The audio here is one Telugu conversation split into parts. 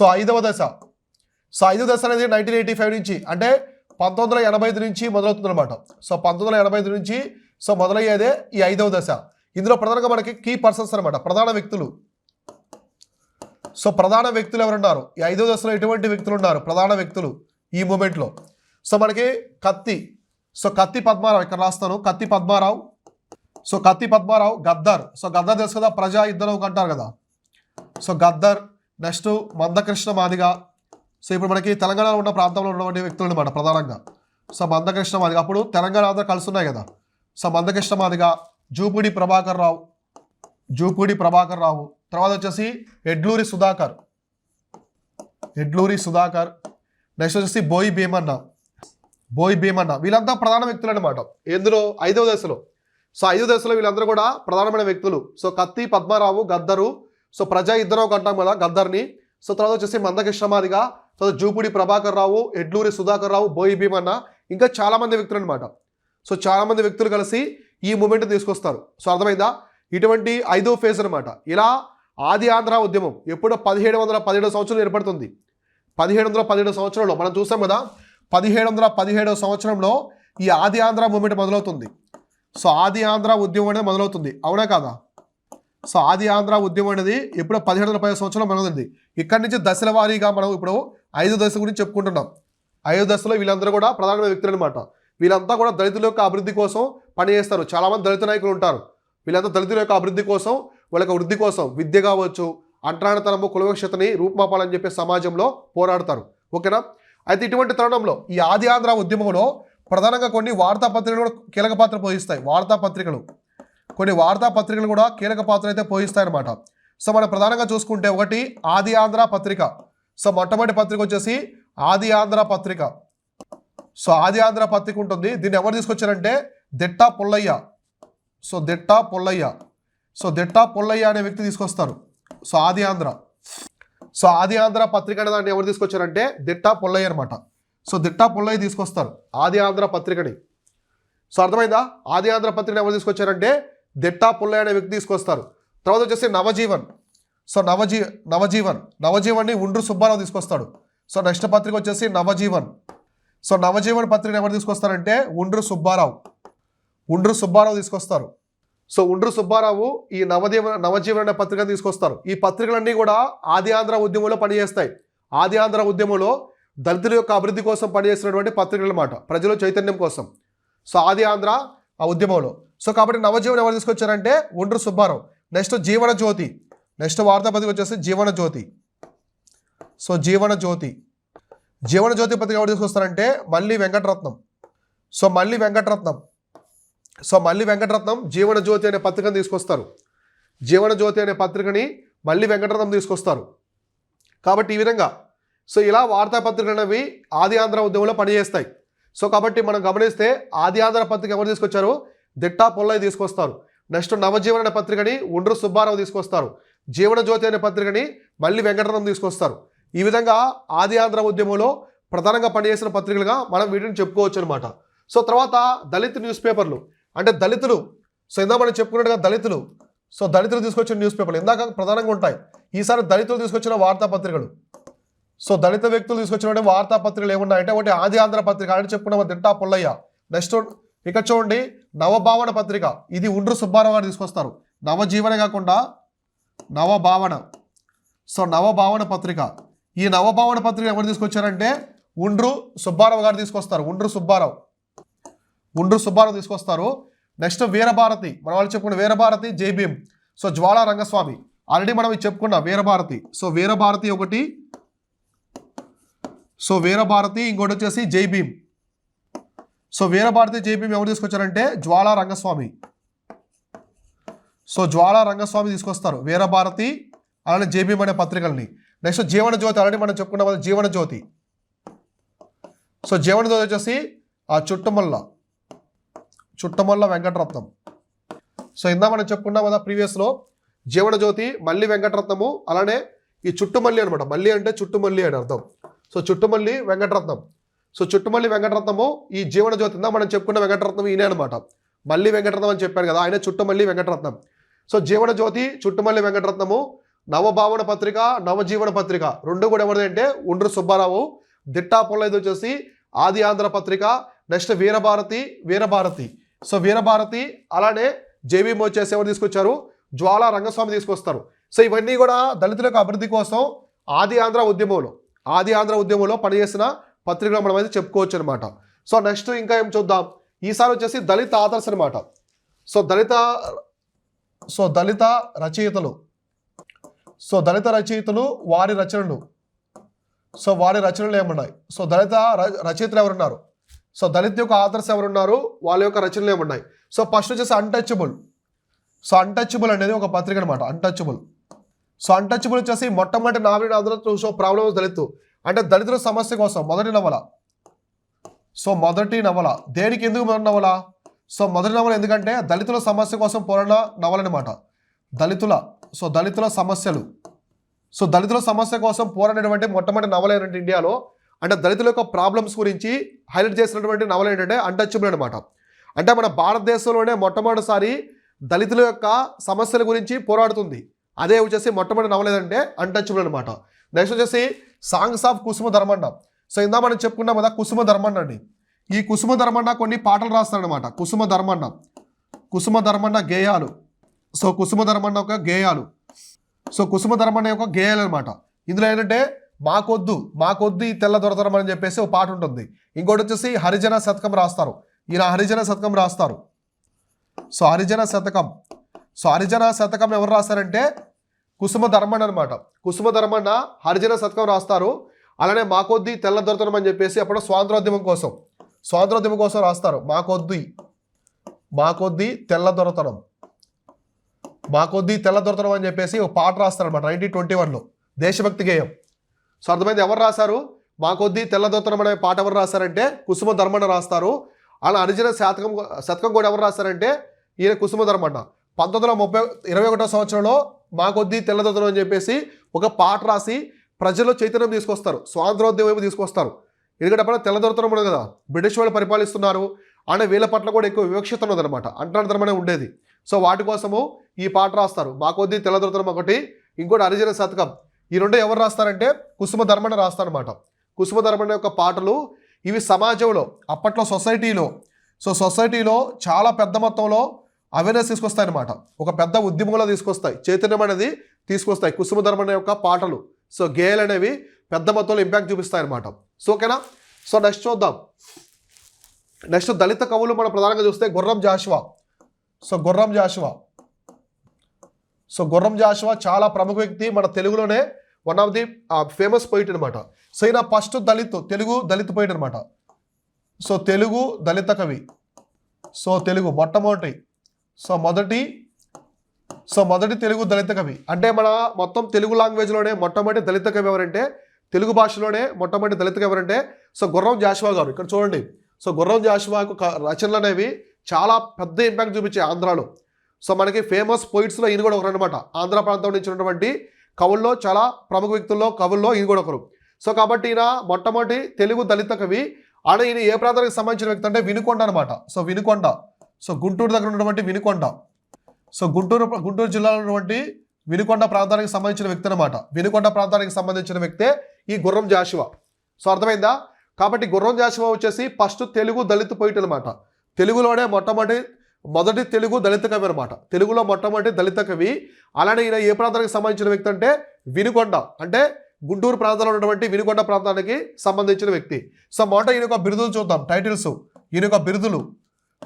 సో ఐదవ దశ. సో ఐదవ దశ అనేది నైన్టీన్ ఎయిటీ ఫైవ్ నుంచి అంటే పంతొమ్మిది వందల ఎనభై ఐదు నుంచి మొదలవుతుంది అనమాట సో పంతొమ్మిది వందల ఎనభై ఐదు నుంచి సో మొదలయ్యేదే ఈ ఐదవ దశ. ఇందులో ప్రధానంగా మనకి కీ పర్సన్స్ అనమాట ప్రధాన వ్యక్తులు. సో ప్రధాన వ్యక్తులు ఎవరున్నారు? ఈ ఐదో దశలో ఎటువంటి వ్యక్తులు ఉన్నారు? ప్రధాన వ్యక్తులు ఈ మూమెంట్లో. సో మనకి కత్తి. సో కత్తి పద్మారావు ఇక్కడ రాస్తాను. కత్తి పద్మారావు. సో కత్తి పద్మారావు గద్దర్. సో గద్దర్ తెలుసు కదా ప్రజా ఇద్దరు అంటారు కదా. So Gaddar next Mandakrishna Madiga. So ఇప్పుడు మనకి తెలంగాణలో ఉన్న ప్రాంతంలో ఉన్నటువంటి వ్యక్తులు అనమాట ప్రధానంగా. సో మందకృష్ణ మాదిగ. అప్పుడు తెలంగాణ ఆంధ్ర కలిసి ఉన్నాయి కదా. సో మందకృష్ణ మాదిగ జూపూడి ప్రభాకర్ రావు జూపూడి ప్రభాకర్ రావు. తర్వాత వచ్చేసి ఎడ్లూరి సుధాకర్. ఎడ్లూరి సుధాకర్. నెక్స్ట్ వచ్చేసి బోయి భీమన్న. బోయి భీమన్న. వీళ్ళంతా ప్రధాన వ్యక్తులు అనమాట ఎందులో? ఐదవ దశలో. సో ఐదవ దశలో వీళ్ళందరూ కూడా ప్రధానమైన వ్యక్తులు. సో కత్తి పద్మారావు గద్దరు సో ప్రజా ఇద్దరు అంటాం కదా గద్దర్ని సో తర్వాత వచ్చేసి మందకృష్ణమాదిగా తర్వాత జూపుడి ప్రభాకర్ రావు ఎడ్లూరి సుధాకర్ రావు బోయి భీమన్న ఇంకా చాలామంది వ్యక్తులు అనమాట సో చాలామంది వ్యక్తులు కలిసి ఈ మూమెంట్ తీసుకొస్తారు. సో అర్థమైందా? ఇటువంటి ఐదో ఫేజ్ అనమాట ఇలా ఆది ఆంధ్ర ఉద్యమం ఎప్పుడో పదిహేడు వందల పదిహేడు సంవత్సరం ఏర్పడుతుంది. పదిహేడు వందల పదిహేడు సంవత్సరంలో మనం చూసాం కదా పదిహేడు వందల పదిహేడవ సంవత్సరంలో ఈ ఆది ఆంధ్ర మూమెంట్ మొదలవుతుంది. సో ఆది ఆంధ్ర ఉద్యమం అనేది మొదలవుతుంది. అవునా కాదా? సో ఆది ఆంధ్ర ఉద్యమం అనేది ఎప్పుడో పదిహేడు వందల పదిహేడు సంవత్సరం మొదలవుతుంది ఇక్కడి నుంచి దశల వారీగా మనం ఇప్పుడు ఐదు దశ గురించి చెప్పుకుంటున్నాం. ఐదు దశలో వీళ్ళందరూ కూడా ప్రధానమైన వ్యక్తులు అనమాట వీళ్ళంతా కూడా దళితుల యొక్క అభివృద్ధి కోసం పనిచేస్తారు చాలామంది దళిత నాయకులు ఉంటారు. వీళ్ళంతా దళితుల యొక్క అభివృద్ధి కోసం వాళ్ళ యొక్క వృద్ధి కోసం విద్య కావచ్చు అంటరానితనము కులవక్షతని రూపుమాపాలని చెప్పి సమాజంలో పోరాడతారు. ఓకేనా? అయితే ఇటువంటి తరుణంలో ఈ ఆది ఆంధ్ర ఉద్యమంలో ప్రధానంగా కొన్ని వార్తాపత్రికలు కూడా కీలక పాత్ర పోషిస్తాయి. వార్తాపత్రికలు. కొన్ని వార్తాపత్రికలు కూడా కీలక పాత్ర అయితే పోషిస్తాయి అనమాట సో మనం ప్రధానంగా చూసుకుంటే ఒకటి ఆది ఆంధ్ర పత్రిక. సో మొట్టమొదటి పత్రిక వచ్చేసి ఆది ఆంధ్ర పత్రిక. సో ఆది ఆంధ్ర పత్రిక ఉంటుంది. దీన్ని ఎవరు తీసుకొచ్చారంటే దిట్టా పుల్లయ్య. సో దిట్టా పుల్లయ్య. సో దిట్టా పుల్లయ్య అనే వ్యక్తి తీసుకొస్తారు. సో ఆది ఆంధ్ర. సో ఆది ఆంధ్ర పత్రిక అనే దాన్ని ఎవరు తీసుకొచ్చారంటే దిట్టా పుల్లయ్య అనమాట సో దిట్టా పుల్లయ్య తీసుకొస్తారు. ఆది ఆంధ్ర పత్రికని. సో అర్థమైందా? ఆది ఆంధ్ర పత్రికని ఎవరు తీసుకొచ్చారంటే దిట్టా పుల్లయ్య అనే వ్యక్తి తీసుకొస్తారు. తర్వాత వచ్చేసి నవజీవన్. సో నవజీ నవజీవన్. నవజీవన్ని ఉండ్రు సుబ్బారావు తీసుకొస్తాడు. సో నెక్స్ట్ పత్రిక వచ్చేసి నవజీవన్. సో నవజీవన్ పత్రిక ఎవరు తీసుకొస్తారంటే ఉండ్రు సుబ్బారావు. ఉండ్రు సుబ్బారావు తీసుకొస్తారు. సో ఉండ్రు సుబ్బారావు ఈ నవజీవన నవజీవన అనే పత్రికను తీసుకొస్తారు. ఈ పత్రికలన్నీ కూడా ఆది ఆంధ్ర ఉద్యమంలో పనిచేస్తాయి. ఆది ఆంధ్ర ఉద్యమంలో దళితుల యొక్క అభివృద్ధి కోసం పనిచేసినటువంటి పత్రికలు అన్నమాట ప్రజల చైతన్యం కోసం. సో ఆది ఆంధ్ర ఆ ఉద్యమంలో. సో కాబట్టి నవజీవన్ ఎవరు తీసుకొచ్చారంటే ఒండ్రు సుబ్బారావు. నెక్స్ట్ జీవన జ్యోతి. నెక్స్ట్ వార్తాపత్రిక వచ్చేసి జీవన జ్యోతి. సో జీవన జ్యోతి. జీవన జ్యోతి పత్రిక ఎవరు తీసుకొస్తారంటే మళ్ళీ వెంకటరత్నం. సో మళ్ళీ వెంకటరత్నం. సో మళ్ళీ వెంకటరత్నం జీవన జ్యోతి అనే పత్రికను తీసుకొస్తారు. జీవన జ్యోతి అనే పత్రికని మళ్ళీ వెంకటరత్నం తీసుకొస్తారు. కాబట్టి ఈ విధంగా. సో ఇలా వార్తాపత్రికలు అనేవి ఆది ఆంధ్ర ఉద్యమంలో పనిచేస్తాయి. సో కాబట్టి మనం గమనిస్తే ఆది ఆంధ్ర పత్రిక ఎవరు తీసుకొచ్చారు? దిట్టా పొల్లయ్య తీసుకొస్తారు. నెక్స్ట్ నవజీవన అనే పత్రికని ఉండ్రు సుబ్బారావు తీసుకొస్తారు. జీవన జ్యోతి అనే పత్రికని మళ్ళీ వెంకటరత్నం తీసుకొస్తారు. ఈ విధంగా ఆది ఆంధ్ర ఉద్యమంలో ప్రధానంగా పనిచేసిన పత్రికలుగా మనం వీటిని చెప్పుకోవచ్చు అనమాట సో తర్వాత దళిత్ న్యూస్ పేపర్లు అంటే దళితులు. సో ఇందా మనం చెప్పుకున్నట్టుగా దళితులు. సో దళితులు తీసుకొచ్చిన న్యూస్ పేపర్లు ఇందాక ప్రధానంగా ఉంటాయి. ఈసారి దళితులు తీసుకొచ్చిన వార్తాపత్రికలు సో దళిత వ్యక్తులు తీసుకొచ్చినటువంటి వార్తాపత్రికలు ఏమున్నాయంటే ఒకటి ఆది ఆంధ్ర పత్రిక. అంటే చెప్పుకున్నాం దిట్టా పుల్లయ్య. నెక్స్ట్ ఇక్కడ చూడండి. నవభావన పత్రిక. ఇది ఉండ్రు సుబ్బారావు గారు తీసుకొస్తారు. నవజీవన కాకుండా నవభావన. సో నవభావన పత్రిక. ఈ నవభావన పత్రిక ఎవరు తీసుకొచ్చారంటే ఉండ్రు సుబ్బారావు గారు తీసుకొస్తారు. ఉండ్రు సుబ్బారావు. ఉండ్రు సుబ్బారావు తీసుకొస్తారు. నెక్స్ట్ వీరభారతి. మన వాళ్ళు చెప్పుకున్న వీరభారతి జైభీం సో జ్వాలా రంగస్వామి. ఆల్రెడీ మనం చెప్పుకున్నాం వీరభారతి. సో వీరభారతి ఒకటి. సో వీరభారతి ఇంకోటి వచ్చేసి జైభీం సో వీరభారతి జై ఎవరు తీసుకొచ్చారంటే జ్వాలా రంగస్వామి. సో జ్వాలా రంగస్వామి తీసుకొస్తారు వీరభారతి అలానే జై అనే పత్రికల్ని. నెక్స్ట్ జీవన జ్యోతి ఆల్రెడీ మనం చెప్పుకున్నాం జీవన జ్యోతి. సో జీవన జ్యోతి వచ్చేసి ఆ చుట్టుమల్ల చుట్టుమల్ల వెంకటరత్నం. సో ఇందా మనం చెప్పుకున్నాం కదా ప్రీవియస్లో జీవన జ్యోతి మల్లి వెంకటరత్నము అలానే ఈ చుట్టుమల్లి అనమాట మల్లి అంటే చుట్టుమల్లి అని అర్థం. సో చుట్టుమల్లి వెంకటరత్నం. సో చుట్టుమల్లి వెంకటరత్నము ఈ జీవన జ్యోతి మనం చెప్పుకున్న వెంకటరత్నం ఈయనే అనమాట మళ్ళీ వెంకటరత్నం అని చెప్పాను కదా ఆయన చుట్టుమల్లి వెంకటరత్నం. సో జీవన జ్యోతి చుట్టుమల్లి వెంకటరత్నము నవభావన పత్రిక నవజీవన పత్రిక రెండు కూడా ఎవరిది అంటే ఉండ్రు సుబ్బారావు దిట్టా వచ్చేసి ఆది ఆంధ్ర పత్రిక నెక్స్ట్ వీరభారతి వీరభారతి. సో వీరభారతి అలానే జేబీ మోచేసి ఎవరు తీసుకొచ్చారు? జ్వాల రంగస్వామి తీసుకొస్తారు. సో ఇవన్నీ కూడా దళితులకు అభివృద్ధి కోసం ఆది ఆంధ్ర ఉద్యమంలో ఆది ఆంధ్ర ఉద్యమంలో పనిచేసిన పత్రికలు మనం అయితే చెప్పుకోవచ్చు అనమాట సో నెక్స్ట్ ఇంకా ఏం చూద్దాం? ఈసారి వచ్చేసి దళిత ఆదర్శ అనమాట సో దళిత సో దళిత రచయితలు. సో దళిత రచయితలు వారి రచనలు. సో వారి రచనలు ఏమున్నాయి? సో దళిత రచయితలు ఎవరున్నారు? సో దళిత యొక్క ఆదర్శ ఎవరున్నారు? వాళ్ళ యొక్క రచనలు ఏమున్నాయి? సో ఫస్ట్ వచ్చేసి అన్టచబుల్ సో అన్టచబుల్ అనేది ఒక పత్రిక అనమాట అన్టచబుల్ సో అన్టచబుల్ వచ్చేసి మొట్టమొదటి నావిడి ఆంధ్ర సో ప్రాబ్లమ్స్ దళితు. అంటే దళితుల సమస్య కోసం మొదటి నవల. సో మొదటి నవల. దేనికి ఎందుకు మొదటి నవల? సో మొదటి నవల ఎందుకంటే దళితుల సమస్య కోసం పోరాడిన నవలనమాట దళితుల సో దళితుల సమస్యలు. సో దళితుల సమస్య కోసం పోరాడినటువంటి మొట్టమొదటి నవల ఏంటంటే ఇండియాలో? అంటే దళితుల యొక్క ప్రాబ్లమ్స్ గురించి హైలైట్ చేసినటువంటి నవల ఏంటంటే అన్టచబుల్ అనమాట అంటే మన భారతదేశంలోనే మొట్టమొదటిసారి దళితుల యొక్క సమస్యల గురించి పోరాడుతుంది. అదే వచ్చేసి మొట్టమొదటి నవల ఏంటంటే అన్టచబుల్ అనమాట నెక్స్ట్ వచ్చేసి songs of Kusuma Dharmanna so ఇందా మనం చెప్పుకున్నాం కదా కుసుమ ధర్మండ అండి. ఈ కుసుమ ధర్మండ కొన్ని పాటలు రాస్తాడనమాట కుసుమ ధర్మండ కుసుమ ధర్మండ గేయాలు. సో కుసుమ ధర్మండ ఒక గేయాలు. సో కుసుమ ధర్మండ యొక్క గేయాలు అనమాట ఇందులో ఏంటంటే మాకొద్దు మాకొద్దు ఈ తెల్ల దొరతరం అని చెప్పేసి ఒక పాట ఉంటుంది. ఇంకోటి వచ్చేసి హరిజన శతకం రాస్తారు. ఈయన హరిజన శతకం రాస్తారు. సో హరిజన శతకం. సో హరిజన శతకం ఎవరు రాస్తారంటే కుసుమ ధర్మణ అనమాట కుసుమ ధర్మణ హరిజన శతకం రాస్తారు. అలానే మాకొద్ది తెల్ల దొరతనం అని చెప్పేసి అప్పుడు స్వాతంత్రోద్యమం కోసం స్వాతంత్రోద్యమం కోసం రాస్తారు. మాకొద్ది మాకొద్ది తెల్ల దొరతనం. మాకొద్ది తెల్ల దొరతనం అని చెప్పేసి ఒక పాట రాస్తారనమాట నైన్టీన్ ట్వంటీ వన్లో దేశభక్తి గేయం. సో అర్థమైంది ఎవరు రాశారు? మాకొద్ది తెల్ల దొరతనం అనే పాట ఎవరు రాశారంటే కుసుమ ధర్మణ రాస్తారు. అలా హరిజన శతకం శతకం కూడా ఎవరు రాశారంటే ఈయన కుసుమ ధర్మణ పంతొమ్మిది వందల ముప్పై ఇరవై ఒకటో సంవత్సరంలో మాకొద్ది తెల్లదొద్దరం అని చెప్పేసి ఒక పాట రాసి ప్రజల్లో చైతన్యం తీసుకొస్తారు. స్వాతంత్రోద్యమం తీసుకొస్తారు. ఎందుకంటే అప్పుడు తెల్లదొరతనం ఉండదు కదా. బ్రిటిష్ వాళ్ళు పరిపాలిస్తున్నారు. అనే వీళ్ళ పట్ల కూడా ఎక్కువ వివక్షత ఉన్నదన్నమాట. అంటనతనమనే ఉండేది. సో వాటి కోసము ఈ పాట రాస్తారు. మాకొద్ది తెల్లదొరతనం ఒకటి ఇంకోటి హరిజన శతకం. ఈ రెండు ఎవరు రాస్తారంటే కుసుమ ధర్మణ రాస్తారనమాట కుసుమ ధర్మణ యొక్క పాటలు ఇవి సమాజంలో అప్పట్లో సొసైటీలో. సో సొసైటీలో చాలా పెద్ద మొత్తంలో అవేర్నెస్ తీసుకొస్తాయి అనమాట ఒక పెద్ద ఉద్యమంలో తీసుకొస్తాయి. చైతన్యం అనేది తీసుకొస్తాయి. కుసుమధర్మ అనే యొక్క పాటలు. సో గేయాలు అనేవి పెద్ద మొత్తంలో ఇంపాక్ట్ చూపిస్తాయి అనమాట సో ఓకేనా సో నెక్స్ట్ చూద్దాం. నెక్స్ట్ దళిత కవులు మనం ప్రధానంగా చూస్తే గుర్రం జాషువా. సో గుర్రం జాషువా. సో గుర్రం జాషువా చాలా ప్రముఖ వ్యక్తి. మన తెలుగులోనే one of the famous poet అనమాట సో ఈయన ఫస్ట్ దళిత్ తెలుగు దళిత్ పోయిట్ అనమాట సో తెలుగు దళిత కవి. సో తెలుగు మొట్టమొదటి సో మొదటి సో మొదటి తెలుగు దళిత కవి. అంటే మన మొత్తం తెలుగు లాంగ్వేజ్లోనే మొట్టమొదటి దళిత కవి ఎవరంటే తెలుగు భాషలోనే మొట్టమొదటి దళిత కవి ఎవరంటే సో గుర్రం జాషువా గారు. ఇక్కడ చూడండి. సో గుర్రం జాషువాకు రచనలు అనేవి చాలా పెద్ద ఇంపాక్ట్ చూపించాయి ఆంధ్రాలో. సో మనకి ఫేమస్ పోయిట్స్లో ఈయన కూడా ఒకరు అనమాట ఆంధ్ర ప్రాంతం నుంచి ఉన్నటువంటి కవుల్లో చాలా ప్రముఖ వ్యక్తుల్లో కవుల్లో ఈయన కూడా ఒకరు. సో కాబట్టి ఈయన మొట్టమొదటి తెలుగు దళిత కవి. ఆడ ఈయన ఏ ప్రాంతానికి సంబంధించిన వ్యక్తి అంటే వినుకొండ అనమాట సో వినుకొండ. సో గుంటూరు దగ్గర ఉన్నటువంటి వినుకొండ. సో గుంటూరు గుంటూరు జిల్లాలో ఉన్నటువంటి వినుకొండ ప్రాంతానికి సంబంధించిన వ్యక్తి అనమాట వినుకొండ ప్రాంతానికి సంబంధించిన వ్యక్తే ఈ గుర్రం జాషువా. సో అర్థమైందా? కాబట్టి గుర్రం జాషువా వచ్చేసి ఫస్ట్ తెలుగు దళిత పోయిట్ అనమాట తెలుగులోనే మొట్టమొదటి మొదటి తెలుగు దళిత కవి అనమాట తెలుగులో మొట్టమొదటి దళిత కవి. అలానే ఈయన ఏ ప్రాంతానికి సంబంధించిన వ్యక్తి అంటే? వినుకొండ. అంటే గుంటూరు ప్రాంతంలో ఉన్నటువంటి వినుకొండ ప్రాంతానికి సంబంధించిన వ్యక్తి. సో మొదట ఈయన యొక్క బిరుదులు చూద్దాం. టైటిల్స్. ఈయన యొక్క బిరుదులు.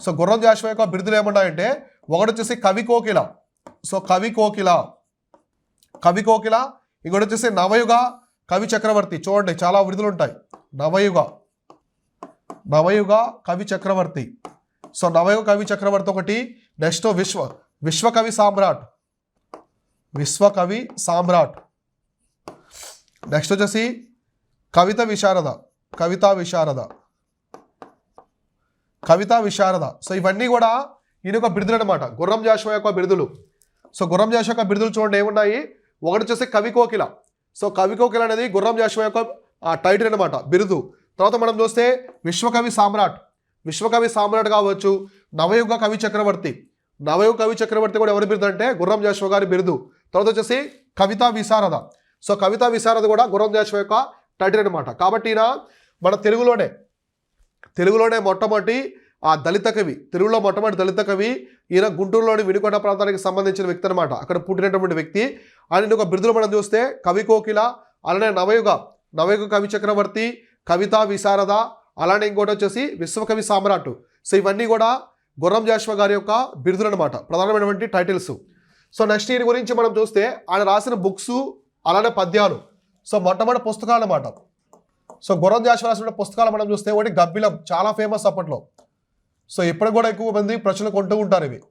సో గుర్రం జాషువా యొక్క బిరుదులు ఏమన్నాయంటే ఒకటి వచ్చేసి కవి కోకిల. సో కవి కోకిల. కవి కోకిల ఇంకోటి వచ్చేసి నవయుగ కవి చక్రవర్తి. చూడండి చాలా విడుదలు ఉంటాయి నవయుగ. నవయుగ కవి చక్రవర్తి. సో నవయుగ కవి చక్రవర్తి ఒకటి నెక్స్ట్ విశ్వ విశ్వకవి సామ్రాట్. విశ్వకవి సామ్రాట్. నెక్స్ట్ వచ్చేసి కవిత విశారద కవితా విశారద. కవితా విశారద. సో ఇవన్నీ కూడా ఈయన యొక్క బిరుదులు అనమాట గుర్రం జాషువా యొక్క బిరుదులు. సో గుర్రం జాషువా యొక్క బిరుదులు చూడండి ఏమున్నాయి? ఒకటి వచ్చేసి కవి కోకిల. సో కవి కోకిల అనేది గుర్రం జాషువా యొక్క టైటిల్ అనమాట బిరుదు. తర్వాత మనం చూస్తే విశ్వకవి సామ్రాట్. విశ్వకవి సామ్రాట్ కావచ్చు నవయుగ కవి చక్రవర్తి. నవయుగ కవి చక్రవర్తి కూడా ఎవరి బిరుదు అంటే గుర్రం జాషువా గారి బిరుదు. తర్వాత వచ్చేసి కవితా విశారద. సో కవితా విశారద కూడా గుర్రం జాషువా యొక్క టైటిల్ అనమాట కాబట్టి ఈయన మన తెలుగులోనే తెలుగులోనే మొట్టమొదటి ఆ దళిత కవి తెలుగులో మొట్టమొదటి దళిత కవి ఈయన గుంటూరులోని వినుకొండ ప్రాంతానికి సంబంధించిన వ్యక్తి అనమాట అక్కడ పుట్టినటువంటి వ్యక్తి. ఆయన ఒక బిరుదులు మనం చూస్తే కవి కోకిల అలానే నవయుగ నవయుగ కవి చక్రవర్తి కవిత విశారద అలానే ఇంకోటి వచ్చేసి విశ్వకవి సామ్రాట్. సో ఇవన్నీ కూడా గుర్రం జాష్వ గారి యొక్క బిరుదులు అనమాట ప్రధానమైనటువంటి టైటిల్స్. సో నెక్స్ట్ ఈయన గురించి మనం చూస్తే ఆయన రాసిన బుక్స్ అలానే పద్యాలు. సో మొట్టమొదటి పుస్తకాలు అన్నమాట. సో గుర్రం జాషువా రాసిన పుస్తకాలు మనం చూస్తే ఒకటి గబ్బిలం చాలా ఫేమస్ అప్పట్లో. సో ఇప్పటికి కూడా ఎక్కువ మంది ప్రజలు కొంటూ ఉంటారు ఇవి.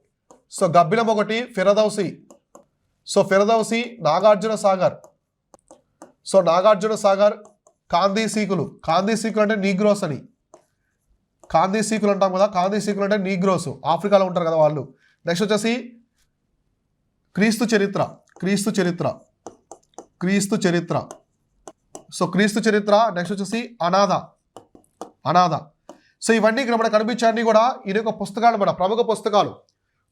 సో గబ్బిలం ఒకటి ఫిరదౌసి. సో ఫిరదౌసి నాగార్జున సాగర్. సో నాగార్జున సాగర్ కాందీ సీకులు. కాందీ సీకులు అంటే నీగ్రోస్ అని. కాందీ సీకులు అంటాం కదా కాందీ సీకులు అంటే నీగ్రోస్. ఆఫ్రికాలో ఉంటారు కదా వాళ్ళు. నెక్స్ట్ వచ్చేసి క్రీస్తు చరిత్ర క్రీస్తు చరిత్ర క్రీస్తు చరిత్ర. సో క్రీస్తు చరిత్ర నెక్స్ట్ వచ్చేసి అనాథ. అనాథ. సో ఇవన్నీ ఇక్కడ మనకు కనిపించాన్ని కూడా ఈయన యొక్క పుస్తకాలు మన ప్రముఖ పుస్తకాలు.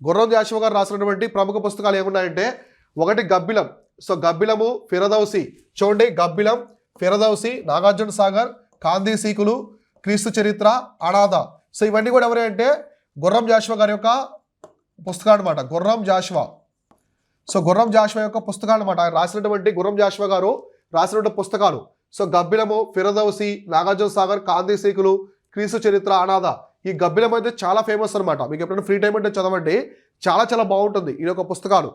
గుర్రం జాషువ గారు రాసినటువంటి ప్రముఖ పుస్తకాలు ఏమున్నాయంటే ఒకటి గబ్బిలం. సో గబ్బిలము ఫిరదౌసి. చూడండి గబ్బిలం ఫిరదౌసి నాగార్జున సాగర్ కాందీ సీకులు క్రీస్తు చరిత్ర అనాథ. సో ఇవన్నీ కూడా ఎవరే అంటే గుర్రం జాషువ గారి యొక్క పుస్తకాలు అనమాట గుర్రం జాషువా సో గుర్రం జాషువా యొక్క పుస్తకాలు అనమాట ఆయన రాసినటువంటి గుర్రం జాషువా గారు రాసినటువంటి పుస్తకాలు. సో గబ్బిలము ఫిరదౌసి నాగార్జున సాగర్ కాంతి సీకులు క్రీస్తు చరిత్ర అనాథ ఈ గబ్బిలం అయితే చాలా ఫేమస్ అనమాట మీకు ఎప్పుడైనా ఫ్రీ టైం అంటే చదవండి. చాలా చాలా బాగుంటుంది. ఈ యొక్క పుస్తకాలు.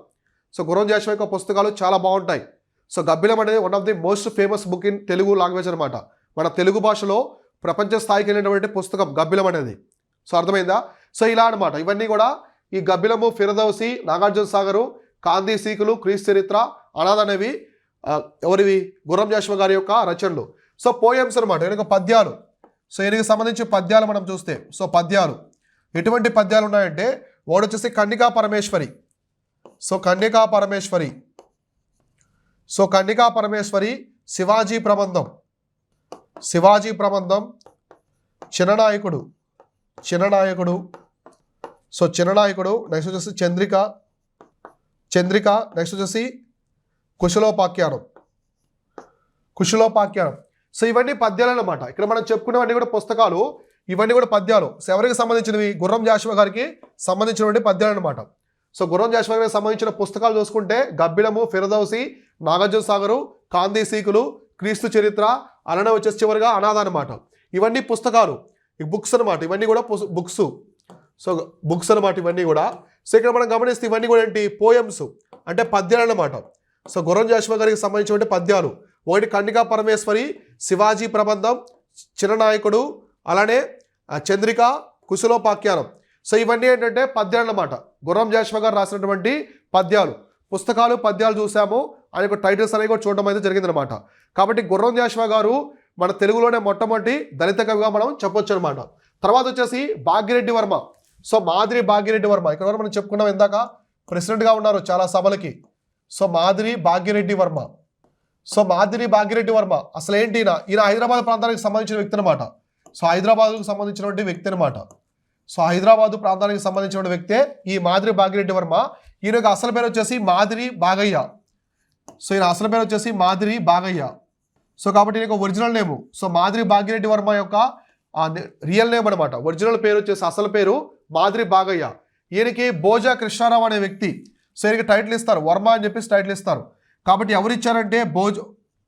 సో గురం జాషువా యొక్క పుస్తకాలు చాలా బాగుంటాయి. సో గబ్బిలం అనేది one of the most famous book in Telugu language అనమాట మన తెలుగు భాషలో ప్రపంచ స్థాయికి వెళ్ళినటువంటి పుస్తకం గబ్బిలం అనేది. సో అర్థమైందా? సో ఇలా అనమాట ఇవన్నీ కూడా ఈ గబ్బిలము ఫిరదౌసి నాగార్జున సాగరు కాంతి సీకులు క్రీస్తు చరిత్ర అనాథ అనేవి ఎవరివి? గుర్రం జాషువ గారి యొక్క రచనలు. సో పోయమ్స్ అనమాట వెనుక పద్యాలు. సో ఈయనకి సంబంధించి పద్యాలు మనం చూస్తే. సో పద్యాలు. ఎటువంటి పద్యాలు ఉన్నాయంటే వాడు వచ్చేసి Kannika Parameswari. So Kannika Parameswari. So Kannika Parameswari Shivaji Prabandham. Shivaji Prabandham Chinnanayakudu. Chinnanayakudu. So Chinnanayakudu next వచ్చేసి చంద్రిక. చంద్రిక నెక్స్ట్ వచ్చేసి కుశలోపాఖ్యానం. కుశలోపాఖ్యానం. సో ఇవన్నీ పద్యాలు అన్నమాట. ఇక్కడ మనం చెప్పుకునేవన్నీ కూడా పుస్తకాలు. ఇవన్నీ కూడా పద్యాలు. సో ఎవరికి సంబంధించినవి? గుర్రం జాషువ గారికి సంబంధించినటువంటి పద్యాలు అనమాట సో గుర్రం జాషువ గారికి సంబంధించిన పుస్తకాలు చూసుకుంటే గబ్బిలము ఫిరదౌసి నాగార్జున సాగరు కాందీ సీకులు క్రీస్తు చరిత్ర అలానే వచ్చేసి చివరిగా అనాథ అనమాట ఇవన్నీ పుస్తకాలు. ఈ బుక్స్ అనమాట ఇవన్నీ కూడా బుక్స్. సో బుక్స్ అనమాట ఇవన్నీ కూడా. సో ఇక్కడ మనం గమనిస్తే ఇవన్నీ కూడా ఏంటి? పోయమ్స్. అంటే పద్యాలు అన్నమాట. సో గుర్రం జాషువా గారికి సంబంధించినటువంటి పద్యాలు. ఒకటి కన్నికా పరమేశ్వరి శివాజీ ప్రబంధం చిన్ననాయకుడు అలానే చంద్రిక కుశలోపాఖ్యానం. సో ఇవన్నీ ఏంటంటే పద్యాలు అన్నమాట. గుర్రం జాషువా గారు రాసినటువంటి పద్యాలు. పుస్తకాలు పద్యాలు చూసాము. ఆయన టైటిల్స్ అనేవి కూడా చూడడం అయితే జరిగిందనమాట కాబట్టి గుర్రం జాషువా గారు మన తెలుగులోనే మొట్టమొదటి దళిత కవిగా మనం చెప్పొచ్చు అనమాట తర్వాత వచ్చేసి భాగ్యరెడ్డి వర్మ. సో మాదిరి భాగ్యరెడ్డి వర్మ. ఇక్కడ వరకు మనం చెప్పుకున్నాం ఇందాక. ప్రెసిడెంట్గా ఉన్నారు చాలా సభలకి. సో మాదిరి భాగ్యరెడ్డి వర్మ. సో మాదిరి భాగ్యరెడ్డి వర్మ అసలు ఏంటి ఈయన? ఈయన హైదరాబాద్ ప్రాంతానికి సంబంధించిన వ్యక్తి అనమాట సో హైదరాబాద్కు సంబంధించినటువంటి వ్యక్తి అనమాట సో హైదరాబాద్ ప్రాంతానికి సంబంధించిన వ్యక్తే ఈ మాదిరి భాగ్యరెడ్డి వర్మ. ఈయన యొక్క అసలు పేరు వచ్చేసి మాదిరి బాగయ్య. సో ఈయన అసలు పేరు వచ్చేసి మాదిరి బాగయ్య. సో కాబట్టి ఈయన ఒరిజినల్ నేము. సో మాదిరి భాగ్యరెడ్డి వర్మ యొక్క రియల్ నేమ్ అనమాట ఒరిజినల్ పేరు వచ్చేసి అసలు పేరు మాదిరి బాగయ్య. ఈయనకి భోజా కృష్ణారావు అనే వ్యక్తి. సో ఈయనకి టైటిల్ ఇస్తారు. వర్మ అని చెప్పేసి టైటిల్ ఇస్తారు. కాబట్టి ఎవరు ఇచ్చారంటే భోజ్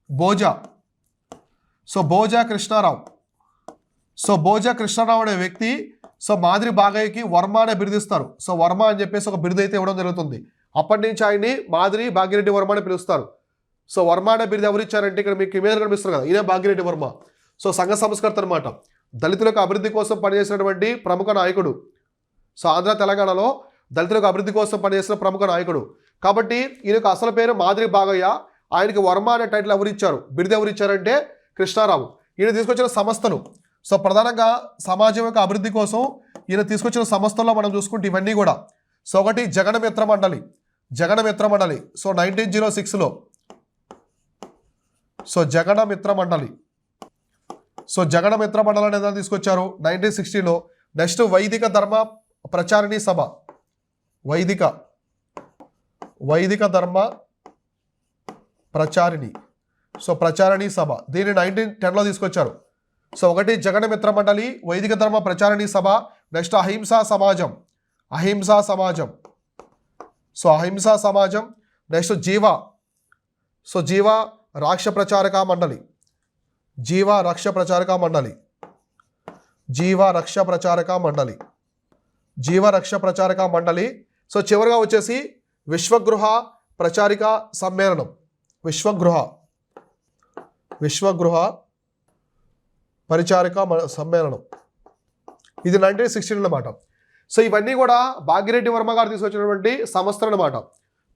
భోజా. సో భోజా కృష్ణారావు. సో భోజా కృష్ణారావు అనే వ్యక్తి సో మాదిరి బాగయ్యకి వర్మ అనే బిరుదిస్తారు సో వర్మ అని చెప్పేసి ఒక బిరుదు అయితే ఇవ్వడం జరుగుతుంది. అప్పటి నుంచి ఆయన్ని మాదిరి భాగ్యరెడ్డి వర్మ అని పిలుస్తారు. సో వర్మ అనే బిరుదు ఎవరు ఇచ్చారంటే ఇక్కడ మీకు ఇమేజ్ కనిపిస్తారు కదా ఈయన భాగ్యరెడ్డి వర్మ. సో సంఘ సంస్కర్త అనమాట దళితులకు అభివృద్ధి కోసం పనిచేసినటువంటి ప్రముఖ నాయకుడు. సో ఆంధ్ర తెలంగాణలో దళితులకు అభివృద్ధి కోసం పనిచేసిన ప్రముఖ నాయకుడు. కాబట్టి ఈయనకు అసలు పేరు మాదిరి బాగయ్య. ఆయనకి వర్మ అనే టైటిల్ ఎవరు ఇచ్చారు? బిరుదు ఎవరు ఇచ్చారంటే కృష్ణారావు. ఈయన తీసుకొచ్చిన సంస్థలు. సో ప్రధానంగా సమాజం యొక్క అభివృద్ధి కోసం ఈయన తీసుకొచ్చిన సంస్థల్లో మనం చూసుకుంటే ఇవన్నీ కూడా. సో ఒకటి జగన మిత్ర Mandali. Jagana Mitra Mandali. So nineteen zero సిక్స్లో సో జగన మిత్ర మండలి. సో జగన మిత్ర మండలి అనేది తీసుకొచ్చారు? నైన్టీన్ సిక్స్టీలో నెక్స్ట్ వైదిక ధర్మ ప్రచారిణి సభ. వైదిక వైదిక ధర్మ ప్రచారిణి. సో ప్రచారిణి సభ. దీన్ని నైన్టీన్ టెన్లో తీసుకొచ్చారు. సో ఒకటి జగన్ మిత్ర మండలి వైదిక ధర్మ ప్రచారిణి సభ నెక్స్ట్ అహింసా సమాజం. అహింసా సమాజం. సో అహింసా సమాజం నెక్స్ట్ జీవ. సో జీవ రాక్ష ప్రచారక మండలి. జీవ రక్ష ప్రచారక మండలి. జీవ రక్ష ప్రచారక మండలి. జీవ రక్ష ప్రచారక మండలి సో చివరిగా వచ్చేసి విశ్వగృహ ప్రచారిక సమ్మేళనం. విశ్వగృహ. విశ్వగృహ పరిచారిక మ- సమ్మేళనం. ఇది నైన్టీన్ సిక్స్టీన్ అన్నమాట సో ఇవన్నీ కూడా భాగ్యరెడ్డి వర్మ గారు తీసుకొచ్చినటువంటి సంస్థలు అనమాట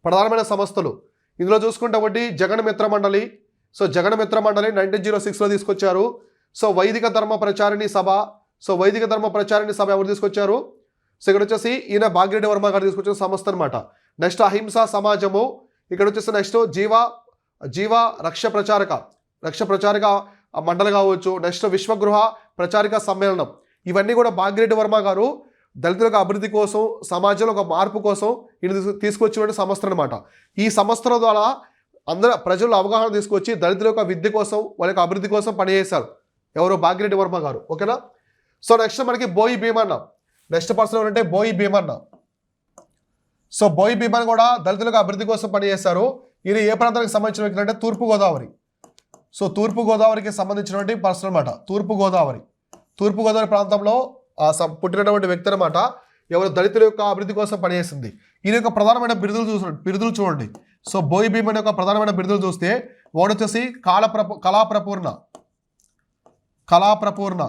ప్రధానమైన సంస్థలు. ఇందులో చూసుకుంటే ఒకటి జగన్ మిత్ర మండలి. సో జగన్ మిత్ర మండలి నైన్టీన్ జీరో సిక్స్లో తీసుకొచ్చారు. సో వైదిక ధర్మ ప్రచారిణి సభ. సో వైదిక ధర్మ ప్రచారిణి సభ ఎవరు తీసుకొచ్చారు? సో ఇక్కడ వచ్చేసి ఈయన భాగ్యరెడ్డి వర్మ గారు తీసుకొచ్చిన సంస్థ అనమాట నెక్స్ట్ అహింసా సమాజము ఇక్కడ వచ్చేసి నెక్స్ట్ జీవ జీవ రక్ష ప్రచారక రక్ష ప్రచారక మండలి కావచ్చు నెక్స్ట్ విశ్వగృహ ప్రచారిక సమ్మేళనం. ఇవన్నీ కూడా భాగ్యరెడ్డి వర్మ గారు దళితులకు అభివృద్ధి కోసం సమాజంలో ఒక మార్పు కోసం ఈయన తీసుకొచ్చినటువంటి సంస్థ అనమాట ఈ సంస్థల ద్వారా అందరూ ప్రజలు అవగాహన తీసుకొచ్చి దళితుల యొక్క విద్య కోసం వాళ్ళ యొక్క అభివృద్ధి కోసం పనిచేశారు. ఎవరు? భాగ్యరెడ్డి వర్మ గారు. ఓకేనా? సో నెక్స్ట్ మనకి బోయి భీమన్న. నెక్స్ట్ పర్సన్ ఎవరంటే బోయి భీమన్న. సో బోయి భీమన్ కూడా దళితులకు అభివృద్ధి కోసం పనిచేశారు. ఈయన ఏ ప్రాంతానికి సంబంధించిన వ్యక్తులు అంటే తూర్పుగోదావరి. సో తూర్పుగోదావరికి సంబంధించినటువంటి పర్సన్ అనమాట తూర్పుగోదావరి. తూర్పుగోదావరి ప్రాంతంలో పుట్టినటువంటి వ్యక్తి అనమాట ఎవరు దళితుల యొక్క అభివృద్ధి కోసం పనిచేసింది. ఈయన యొక్క ప్రధానమైన బిరుదులు చూసిన బిరుదులు చూడండి. సో బోయి భీమన్ యొక్క ప్రధానమైన బిరుదులు చూస్తే ఒకటి వచ్చేసి కాలప్రపు కళాప్రపూర్ణ. కళాప్రపూర్ణ.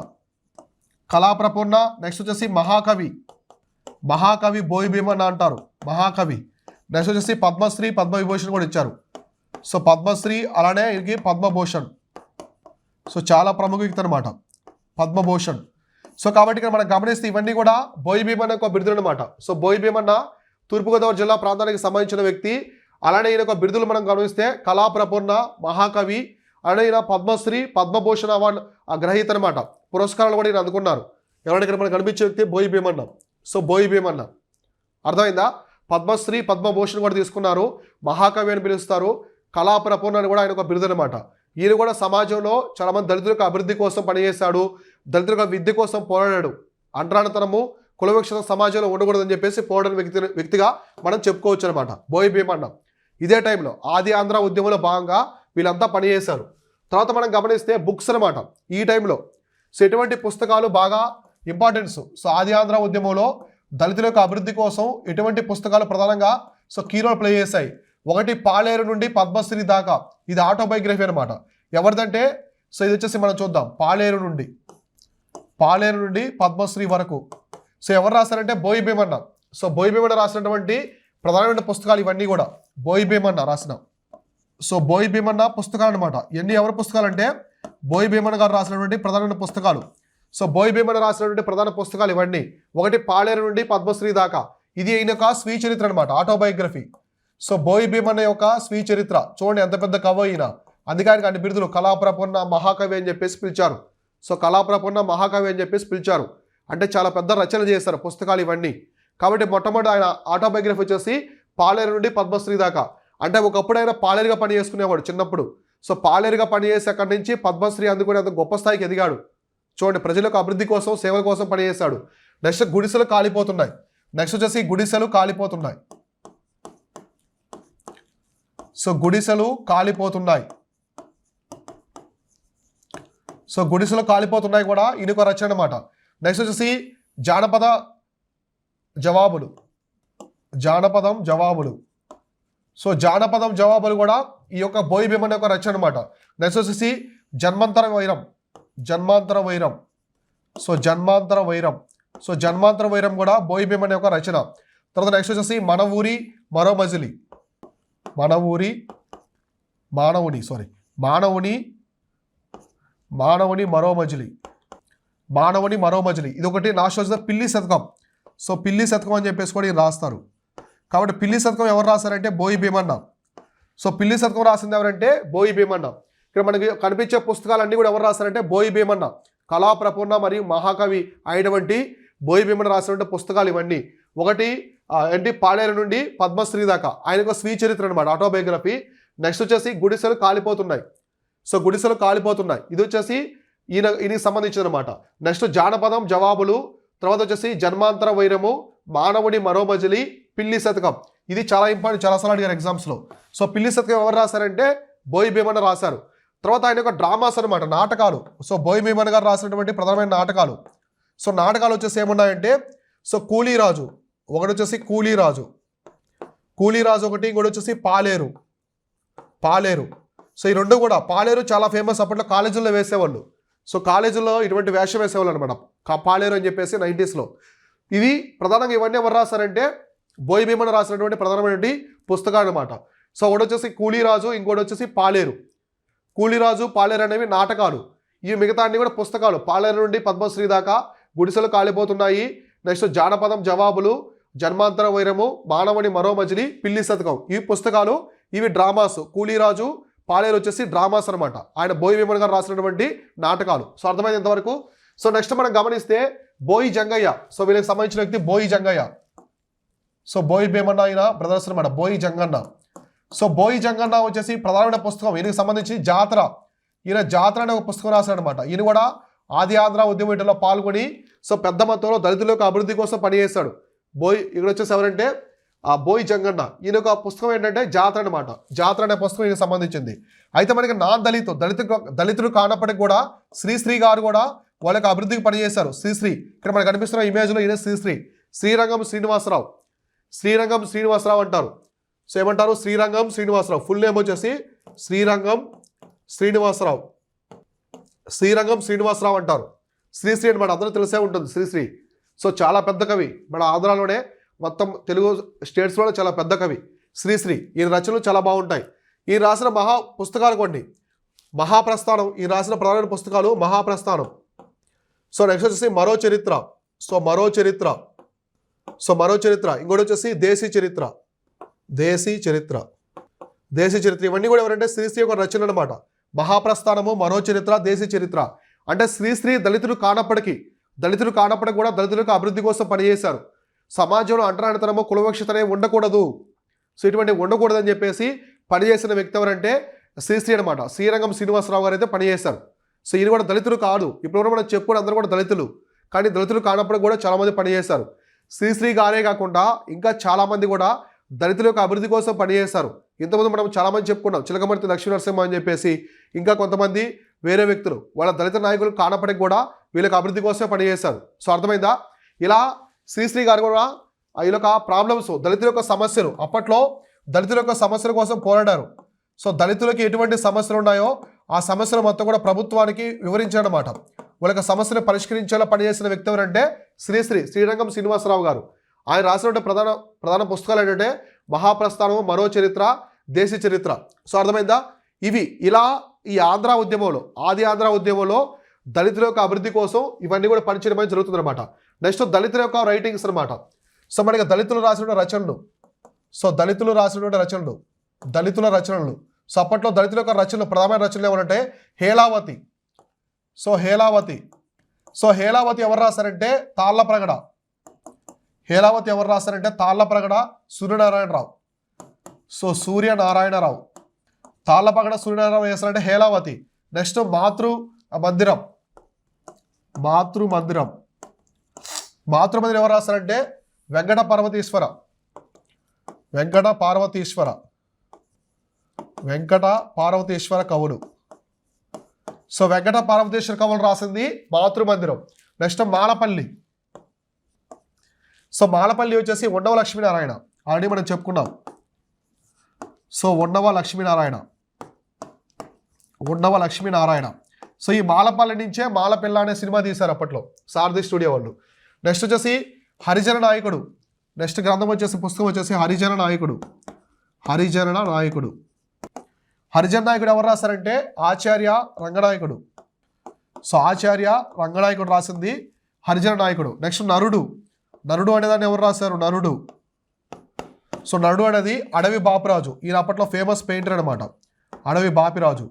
కళాప్రపూర్ణ నెక్స్ట్ వచ్చేసి మహాకవి. మహాకవి బోయి భీమన్ అంటారు. మహాకవి. నెక్స్ట్ వచ్చేసి పద్మశ్రీ పద్మవిభూషణ్ కూడా ఇచ్చారు. సో పద్మశ్రీ అలానే ఇది పద్మభూషణ్. సో చాలా ప్రముఖ వ్యక్తి అనమాట పద్మభూషణ్. సో కాబట్టి ఇక్కడ మనం గమనిస్తే ఇవన్నీ కూడా బోయి భీమన్ యొక్క బిరుదులు అనమాట సో బోయి భీమన్న తూర్పుగోదావరి జిల్లా ప్రాంతానికి సంబంధించిన వ్యక్తి. అలానే ఈయన యొక్క బిరుదులు మనం గమనిస్తే కళాప్రపూర్ణ మహాకవి ఆయన ఈయన పద్మశ్రీ పద్మభూషణ్ అవార్డు ఆ గ్రహీత అనమాట పురస్కారాలు కూడా ఈయన అందుకున్నారు. ఎవరైనా ఇక్కడ మనకు కనిపించే వ్యక్తి బోయి భీమన్న. సో బోయి భీమన్న. అర్థమైందా? పద్మశ్రీ పద్మభూషణ్ కూడా తీసుకున్నారు. మహాకవి అని పిలుస్తారు. కళాప్రపూర్ణ అని కూడా ఆయన ఒక బిరుదు అనమాట ఈయన కూడా సమాజంలో చాలా మంది దళితులకు అభివృద్ధి కోసం పనిచేశాడు. దళితులకు విద్య కోసం పోరాడాడు. అంటరానితనము కులవిక్షత సమాజంలో ఉండకూడదని చెప్పేసి పోరాడిన వ్యక్తి వ్యక్తిగా మనం చెప్పుకోవచ్చు అనమాట బోయి భీమన్న. ఇదే టైంలో ఆది ఆంధ్ర ఉద్యమంలో భాగంగా వీళ్ళంతా పనిచేశారు తర్వాత మనం గమనిస్తే బుక్స్ అనమాట ఈ టైంలో సో ఎటువంటి పుస్తకాలు బాగా ఇంపార్టెన్స్? సో ఆది ఆంధ్ర ఉద్యమంలో దళితుల యొక్క అభివృద్ధి కోసం ఎటువంటి పుస్తకాలు ప్రధానంగా సో కీ రోల్ ప్లే చేశాయి? ఒకటి పాలేరు నుండి పద్మశ్రీ దాకా. ఇది ఆటోబయోగ్రఫీ అనమాట ఎవరిదంటే? సో ఇది వచ్చేసి మనం చూద్దాం. పాలేరు నుండి. పాలేరు నుండి పద్మశ్రీ వరకు. సో ఎవరు రాశారంటే? బోయి భీమన్న. సో బోయి భీమన్న రాసినటువంటి ప్రధానమైన పుస్తకాలు ఇవన్నీ కూడా. బోయి భీమన్న రాసిన. సో బోయి భీమన్న పుస్తకాలు అనమాట ఎన్ని ఎవరి పుస్తకాలు అంటే బోయి భీమన్న గారు రాసినటువంటి ప్రధానమైన పుస్తకాలు. సో బోయి భీమన్న రాసినటువంటి ప్రధాన పుస్తకాలు ఇవన్నీ. ఒకటి పాలేరు నుండి పద్మశ్రీ దాకా. ఇది ఈయన యొక్క స్వీ చరిత్ర అనమాట ఆటోబయోగ్రఫీ. సో బోయి భీమన్న యొక్క స్వీ చరిత్ర. చూడండి ఎంత పెద్ద కవ ఈయన. అందుకే ఆయనకి అన్ని బిరుదులు కళాప్రపూర్ణ మహాకవి అని చెప్పేసి పిలిచారు. సో కళాప్రపూర్ణ మహాకవి అని చెప్పేసి పిలిచారు. అంటే చాలా పెద్ద రచన చేశారు పుస్తకాలు ఇవన్నీ. కాబట్టి మొట్టమొదటి ఆయన ఆటోబయోగ్రఫీ వచ్చేసి పాలేరు నుండి పద్మశ్రీ దాకా. అంటే ఒకప్పుడు ఆయన పాలేరుగా పని చేసుకునేవాడు చిన్నప్పుడు. సో పాలేరుగా పనిచేసి అక్కడి నుంచి పద్మశ్రీ అందుకుని అంత గొప్ప స్థాయికి ఎదిగాడు. చూడండి ప్రజలకు అభివృద్ధి కోసం సేవల కోసం పనిచేశాడు నెక్స్ట్ గుడిసెలు కాలిపోతున్నాయి. నెక్స్ట్ వచ్చేసి గుడిసెలు కాలిపోతున్నాయి. సో గుడిసెలు కాలిపోతున్నాయి. సో గుడిసెలు కాలిపోతున్నాయి కూడా ఇనుక రచన అనమాట నెక్స్ట్ వచ్చేసి జానపద జవాబులు. జానపదం జవాబులు. సో జానపదం జవాబులు కూడా ఈ యొక్క బోయి భీమన్ యొక్క రచన అనమాట నెక్స్ట్ వచ్చేసి జన్మాంతర వైరం. జన్మాంతర వైరం. సో జన్మాంతర వైరం. సో జన్మాంతర వైరం కూడా బోయి భీమన్ యొక్క రచన. తర్వాత నెక్స్ట్ వచ్చేసి మన ఊరి మరో మజిలి. మన ఊరి మానవుని సారీ మానవుని మానవుని మరో మజిలి. మానవుని మరో మజిలి. ఇది ఒకటి లాస్ట్ వచ్చేసి పిల్లి శతకం. సో పిల్లి శతకం అని చెప్పేసి కూడా రాస్తారు. కాబట్టి పిల్లి శతకం ఎవరు రాశారంటే బోయి భీమన్న సో పిల్లి శతకం రాసింది ఎవరంటే బోయి భీమన్న ఇక్కడ మనకి కనిపించే పుస్తకాలన్నీ కూడా ఎవరు రాశారంటే బోయి భీమన్న కళా ప్రపూర్ణ మరియు మహాకవి అయినటువంటి బోయి భీమన్న రాసినటువంటి పుస్తకాలు ఇవన్నీ. ఒకటి ఏంటి పాడేరు నుండి పద్మశ్రీ దాకా. ఆయనకు స్వీ చరిత్ర అనమాట ఆటోబయోగ్రఫీ. నెక్స్ట్ వచ్చేసి గుడిసెలు కాలిపోతున్నాయి. సో గుడిసెలు కాలిపోతున్నాయి. ఇది వచ్చేసి ఈయన ఈయనకి సంబంధించింది అనమాట నెక్స్ట్ జానపదం జవాబులు. తర్వాత వచ్చేసి జన్మాంతర వైరము మానవుడి మరో మజిలి పిల్లి శతకం. ఇది చాలా ఇంపార్టెంట్ చాలాసార్లు అడిగారు ఎగ్జామ్స్లో సో పిల్లి శతకం ఎవరు రాశారంటే బోయి భీమన్న రాశారు. తర్వాత ఆయన యొక్క డ్రామాస్ అనమాట నాటకాలు. సో బోయి భీమన్ గారు రాసినటువంటి ప్రధానమైన నాటకాలు. సో నాటకాలు వచ్చేసి ఏమున్నాయంటే సో కూలీరాజు ఒకటి వచ్చేసి కూలీరాజు. కూలీరాజు ఒకటి ఇంకోటి వచ్చేసి పాలేరు. పాలేరు. సో ఈ రెండు కూడా పాలేరు చాలా ఫేమస్ అప్పట్లో కాలేజీల్లో వేసేవాళ్ళు. సో కాలేజీలో ఇటువంటి వేషం వేసేవాళ్ళు అనమాట పాలేరు అని చెప్పేసి నైంటీస్లో. ఇది ప్రధానంగా ఇవన్నీ ఎవరు రాశారంటే బోయి భీమన్ రాసినటువంటి ప్రధానమైనటువంటి పుస్తకాలు అనమాట సో ఒకటి వచ్చేసి కూలీరాజు ఇంకోటి వచ్చేసి పాలేరు. కూలీరాజు పాలేరు అనేవి నాటకాలు. ఇవి మిగతా అన్ని కూడా పుస్తకాలు. పాలేరు నుండి పద్మశ్రీ దాకా గుడిసెలు కాలిపోతున్నాయి. నెక్స్ట్ జానపదం జవాబులు జన్మాంతర వైరము మానవుని మరో మజిలి పిల్లి శతకం. ఇవి పుస్తకాలు ఇవి డ్రామాస్. కూలీరాజు పాలేరు వచ్చేసి డ్రామాస్ అనమాట ఆయన బోయి విమన్ గారు రాసినటువంటి నాటకాలు. సో అర్థమైంది ఇంతవరకు సో నెక్స్ట్ మనం గమనిస్తే బోయి జంగయ్య. సో వీళ్ళకి సంబంధించిన వ్యక్తి బోయి జంగయ్య. సో బోయి భీమన్న ఆయన బ్రదర్స్ అనమాట బోయి జంగన్న. సో బోయి జంగన్న వచ్చేసి ప్రధానమైన పుస్తకం. ఈయనకి సంబంధించి జాతర. ఈయన జాతర అనే ఒక పుస్తకం రాశాడు అనమాట ఈయన కూడా ఆది ఆంధ్ర ఉద్యమంలో పాల్గొని సో పెద్ద మొత్తంలో దళితుల యొక్క అభివృద్ధి కోసం పనిచేశాడు బోయ్ ఇక్కడ వచ్చేసి ఎవరంటే ఆ బోయి జంగన్న. ఈయన ఒక పుస్తకం ఏంటంటే జాతర అనమాట జాతర అనే పుస్తకం ఈయనకి సంబంధించింది. అయితే మనకి నాన్ దళితు దళిత దళితులు కానప్పటికి కూడా శ్రీశ్రీ గారు కూడా వాళ్ళ యొక్క అభివృద్ధికి పనిచేశారు. శ్రీశ్రీ. ఇక్కడ మనకు కనిపిస్తున్న ఇమేజ్లో ఈయన శ్రీశ్రీ. శ్రీరంగం శ్రీనివాసరావు. శ్రీరంగం శ్రీనివాసరావు అంటారు. సో ఏమంటారు? శ్రీరంగం శ్రీనివాసరావు. ఫుల్ నేమ్ వచ్చేసి శ్రీరంగం శ్రీనివాసరావు. శ్రీరంగం శ్రీనివాసరావు అంటారు. శ్రీశ్రీ అని మన అందరూ తెలిసే ఉంటుంది శ్రీశ్రీ. సో చాలా పెద్ద కవి. మన ఆంధ్రాలోనే మొత్తం తెలుగు స్టేట్స్లోనే చాలా పెద్ద కవి. శ్రీశ్రీ. ఈయన రచనలు చాలా బాగుంటాయి. ఈయన రాసిన మహా పుస్తకాలు కొన్ని. మహాప్రస్థానం. ఈయన రాసిన ప్రధాన పుస్తకాలు మహాప్రస్థానం. సో నెక్స్ట్ వచ్చేసి మరో చరిత్ర. సో మరో చరిత్ర. సో మరో చరిత్ర ఇంకోటి వచ్చేసి దేశీ చరిత్ర. దేశీ చరిత్ర. దేశీ చరిత్ర. ఇవన్నీ కూడా ఎవరంటే శ్రీశ్రీ యొక్క రచన అనమాట మహాప్రస్థానము మరో చరిత్ర దేశీ చరిత్ర. అంటే శ్రీశ్రీ దళితులు కానప్పటికీ దళితులు కానప్పటికీ కూడా దళితులకు అభివృద్ధి కోసం పనిచేశారు. సమాజంలో అంటరానితనము కులవక్షతనే ఉండకూడదు. సో ఇటువంటి ఉండకూడదని చెప్పేసి పనిచేసిన వ్యక్తి ఎవరంటే శ్రీశ్రీ అనమాట శ్రీరంగం శ్రీనివాసరావు గారు అయితే పనిచేశారు. సో ఈయన కూడా దళితులు కాదు. ఇప్పుడు కూడా మనం చెప్పుకుని అందరూ కూడా దళితులు. కానీ దళితులు కానప్పుడు కూడా చాలామంది పనిచేశారు. శ్రీశ్రీ గారే కాకుండా ఇంకా చాలామంది కూడా దళితుల యొక్క అభివృద్ధి కోసం పనిచేశారు ఇంతకుముందు మనం చాలామంది చెప్పుకున్నాం చిలకమర్తి లక్ష్మీ నరసింహ అని చెప్పేసి ఇంకా కొంతమంది వేరే వ్యక్తులు వాళ్ళ దళిత నాయకులు కానప్పటికి కూడా వీళ్ళకి అభివృద్ధి కోసమే పనిచేశారు సో అర్థమైందా? ఇలా శ్రీశ్రీ గారు కూడా వీళ్ళ యొక్క ప్రాబ్లమ్స్ దళితుల యొక్క సమస్యలు అప్పట్లో దళితుల యొక్క సమస్యల కోసం పోరాడారు. సో దళితులకి ఎటువంటి సమస్యలు ఉన్నాయో ఆ సమస్యలు మొత్తం కూడా ప్రభుత్వానికి వివరించాడనమాట వాళ్ళకి సమస్యను పరిష్కరించేలా పనిచేసిన వ్యక్తి ఎవరంటే శ్రీశ్రీ శ్రీరంగం శ్రీనివాసరావు గారు. ఆయన రాసినటువంటి ప్రధాన ప్రధాన పుస్తకాలు ఏంటంటే మహాప్రస్థానము మరో చరిత్ర దేశ చరిత్ర. సో అర్థమైందా? ఇవి ఇలా ఈ ఆంధ్ర ఉద్యమంలో ఆది ఆంధ్ర ఉద్యమంలో దళితుల యొక్క అభివృద్ధి కోసం ఇవన్నీ కూడా పనిచేయడం అనేది జరుగుతుందన్నమాట. నెక్స్ట్ దళితుల యొక్క రైటింగ్స్ అనమాట సో మనకి దళితులు రాసిన రచనలు. సో దళితులు రాసినటువంటి రచనలు. దళితుల రచనలు. సో అప్పట్లో దళితుల యొక్క రచనలు ప్రధానమైన రచనలు ఏమంటే హేలావతి సో హేలావతి సో హేలావతి ఎవరు రాశారంటే తాళ్ళప్రగడ హేలావతి ఎవరు రాశారంటే తాళ్ళప్రగడ సూర్యనారాయణరావు. సో సూర్యనారాయణరావు. తాళ్ళప్రగడ సూర్యనారాయణ వేశారంటే హేలావతి నెక్స్ట్ మాతృ మందిరం. మాతృ మందిరం. మాతృ మందిరం ఎవరు రాశారంటే వెంకట పార్వతీశ్వర. వెంకట పార్వతీశ్వర. వెంకట పార్వతీశ్వర కవులు. సో వెంకట పార్వతేశ్వర కవులు రాసింది మాతృమందిరం నెక్స్ట్ మాలపల్లి. సో మాలపల్లి వచ్చేసి ఉండవ లక్ష్మీనారాయణ. ఆల్రెడీ మనం చెప్పుకున్నాం. సో ఉండవ లక్ష్మీనారాయణ. ఉండవ లక్ష్మీనారాయణ. సో ఈ మాలపల్లి నుంచే మాలపిల్ల అనే సినిమా తీశారు అప్పట్లో సారథి స్టూడియో వాళ్ళు. నెక్స్ట్ వచ్చేసి హరిజన నాయకుడు. నెక్స్ట్ గ్రంథం వచ్చేసి పుస్తకం వచ్చేసి హరిజన నాయకుడు. హరిజన నాయకుడు. హరిజన్ నాయకుడు ఎవరు రాశారంటే ఆచార్య రంగనాయకుడు. సో ఆచార్య రంగనాయకుడు రాసింది హరిజన నాయకుడు నెక్స్ట్ నరుడు. నరుడు అనేదాన్ని ఎవరు రాశారు? నరుడు. సో నరుడు అనేది అడవి బాపిరాజు. ఈయన అప్పట్లో ఫేమస్ పెయింటర్ అనమాట అడవి బాపిరాజు.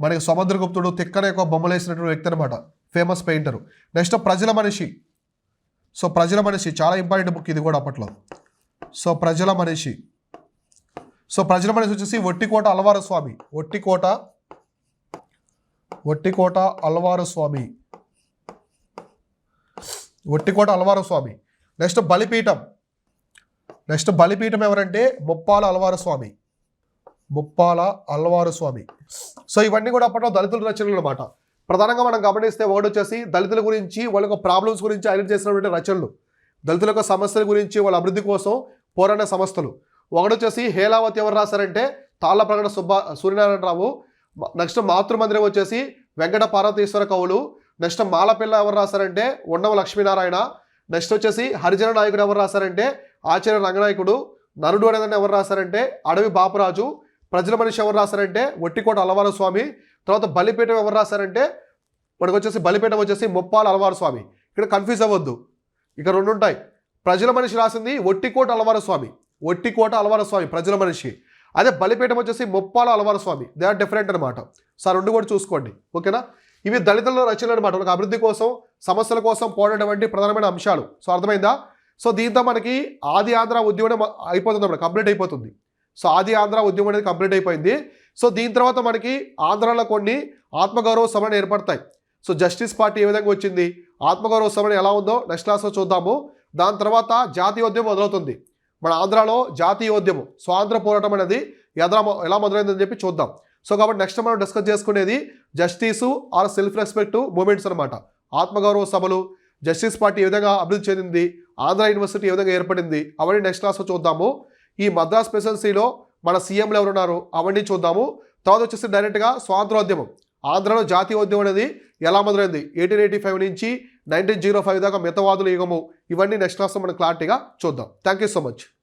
మనకి సముద్రగుప్తుడు తిక్కన యొక్క బొమ్మలు వేసినటువంటి వ్యక్తి అనమాట ఫేమస్ పెయింటర్ నెక్స్ట్ ప్రజల మనిషి. సో ప్రజల మనిషి. చాలా ఇంపార్టెంట్ బుక్ ఇది కూడా అప్పట్లో. సో ప్రజల మనిషి. సో ప్రజల మనిషి వచ్చేసి ఒట్టికోట అలవార స్వామి. ఒట్టికోట ఒట్టికోట అల్వారు స్వామి. ఒట్టికోట అల్వారు స్వామి. నెక్స్ట్ బలిపీఠం. నెక్స్ట్ బలిపీఠం ఎవరంటే ముప్పాల అల్వారు స్వామి. ముప్పాల అల్వారు స్వామి. సో ఇవన్నీ కూడా అప్పట్లో దళితుల రచనలు అనమాట ప్రధానంగా మనం గమనిస్తే ఒకటి వచ్చేసి దళితుల గురించి వాళ్ళ యొక్క ప్రాబ్లమ్స్ గురించి హైలైట్ చేసినటువంటి రచనలు. దళితుల యొక్క సమస్యల గురించి వాళ్ళ అభివృద్ధి కోసం పోరాడే సంస్థలు. ఒకటి వచ్చేసి హేలావతి ఎవరు రాశారంటే తాళ్ళ ప్రగడ సుబ్బ సూర్యనారాయణరావు. నెక్స్ట్ మాతృమందిరం వచ్చేసి వెంకట పార్వతీశ్వర కవులు. నెక్స్ట్ మాలపిల్ల ఎవరు రాశారంటే ఉండవ లక్ష్మీనారాయణ. నెక్స్ట్ వచ్చేసి హరిజన నాయకుడు ఎవరు రాశారంటే ఆచార్య రంగనాయకుడు. నరుడు అనేదాన్ని ఎవరు రాశారంటే అడవి బాపురాజు. ప్రజల మనిషి ఎవరు రాశారంటే ఒట్టికోట అలవారు స్వామి. తర్వాత బలిపీఠం ఎవరు రాశారంటే మనకు వచ్చేసి బలిపీఠం వచ్చేసి ముప్పాల అలవారు స్వామి. ఇక్కడ కన్ఫ్యూజ్ అవ్వద్దు. ఇక్కడ రెండు ఉంటాయి ప్రజల మనిషి రాసింది ఒట్టికోట అలవారు స్వామి. ఒట్టికోట అలవార స్వామి ప్రజల మనిషి. అదే బలిపీఠం వచ్చేసి Muppala Alavaru Swamy. They are different అనమాట సార్ రెండు కూడా చూసుకోండి. ఓకేనా? ఇవి దళితుల రచనలు అనమాట వాళ్ళకి అభివృద్ధి కోసం సమస్యల కోసం పోడేటువంటి ప్రధానమైన అంశాలు. సో అర్థమైందా? సో దీంతో మనకి ఆది ఆంధ్ర ఉద్యమం అయిపోతుంది అన్నమాట. కంప్లీట్ అయిపోతుంది. సో ఆది ఆంధ్ర ఉద్యమం అనేది కంప్లీట్ అయిపోయింది. సో దీని తర్వాత మనకి ఆంధ్రాలో కొన్ని ఆత్మగౌరవ సభలు ఏర్పడతాయి. సో జస్టిస్ పార్టీ ఏ విధంగా వచ్చింది? ఆత్మగౌరవ సభలు ఎలా ఉందో నెక్స్ట్ క్లాస్లో చూద్దాము. దాని తర్వాత జాతీయోద్యమం మొదలవుతుంది. మన ఆంధ్రాలో జాతీయోద్యమం స్వాతంత్ర పోరాటం అనేది ఎలా ఎలా మొదలైందని చెప్పి చూద్దాం. సో కాబట్టి నెక్స్ట్ మనం డిస్కస్ చేసుకునేది justice or self respect movements అనమాట ఆత్మగౌరవ సభలు జస్టిస్ పార్టీ ఏ విధంగా అభివృద్ధి చెందింది ఆంధ్ర యూనివర్సిటీ ఏ విధంగా ఏర్పడింది అవన్నీ నెక్స్ట్ క్లాస్లో చూద్దాము. ఈ మద్రాస్ ప్రెసిడెన్సీలో మన సీఎంలు ఎవరున్నారు అవన్నీ చూద్దాము. తర్వాత వచ్చేసి డైరెక్ట్గా స్వాతంత్రోద్యమం. ఆంధ్రలో జాతీయోద్యమం అనేది ఎలా మొదలైంది? ఎయిటీన్ ఎయిటీ ఫైవ్ నుంచి నైన్టీన్ జీరో ఫైవ్ దాకా మితవాదుల యుగము. ఇవన్నీ నెక్స్ట్ క్లాస్లో మనం క్లారిటీగా చూద్దాం. Thank you so much